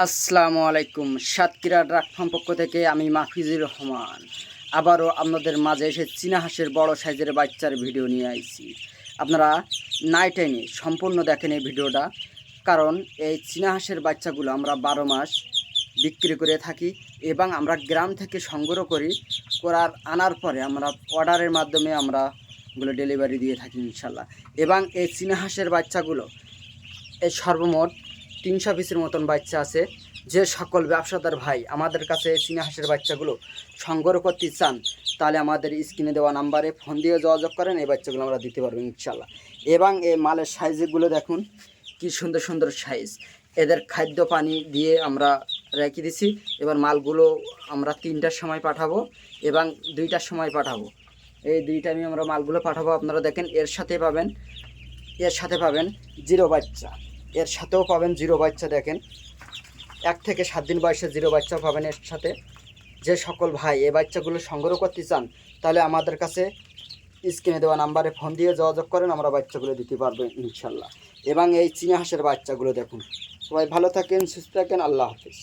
আসসালামু আলাইকুম, সাতক্ষীরা ড্রাক ফার্ম পক্ষ থেকে আমি মাহফিজুর রহমান। আবারও আপনাদের মাঝে এসে চীনা হাঁসের বড় সাইজের বাচ্চার ভিডিও নিয়ে আইছি। আপনারা নাইট টেনে সম্পূর্ণ দেখেন এই ভিডিওটা, কারণ এই চীনা হাঁসের বাচ্চাগুলো আমরা বারো মাস বিক্রি করে থাকি এবং আমরা গ্রাম থেকে সংগ্রহ করি, করার আনার পরে আমরা অর্ডারের মাধ্যমে আমরা গুলো ডেলিভারি দিয়ে থাকি ইনশাল্লাহ। এবং এই চীনা হাঁসের বাচ্চাগুলো, এই সর্বমোট তিনশো পিসের মতন বাচ্চা আছে। যে সকল ব্যবসাদার ভাই আমাদের কাছে চীনা হাঁসের বাচ্চাগুলো সংগ্রহ করতে চান, তাহলে আমাদের স্ক্রিনে দেওয়া নাম্বারে ফোন দিয়ে যোগাযোগ করেন, এই বাচ্চাগুলো আমরা দিতে পারব ইনশাল্লাহ এবং এই মালের সাইজগুলো দেখুন, কি সুন্দর সুন্দর সাইজ। এদের খাদ্য পানি দিয়ে আমরা রেখে দিছি, এবার মালগুলো আমরা তিনটার সময় পাঠাবো এবং দুইটার সময় পাঠাবো। এই দুই টাইমে আমরা মালগুলো পাঠাবো, আপনারা দেখেন এর সাথে পাবেন, এর সাথে পাবেন জিরো বাচ্চা। এর সাথেও পাবেন জিরো বাচ্চা দেখেন। এক থেকে সাত দিন বয়সে জিরো বাচ্চা পাবেন এর সাথে। যে সকল ভাই এই বাচ্চাগুলো সংগ্রহ করতে চান, তাহলে আমাদের কাছে স্ক্রিনে দেওয়া নাম্বারে ফোন দিয়ে যোগাযোগ করেন, আমরা বাচ্চাগুলো দিতে পারব ইনশাল্লাহ। এবং এই চীনা হাঁসের বাচ্চাগুলো দেখুন। সবাই ভালো থাকেন, সুস্থ থাকেন, আল্লাহ হাফিজ।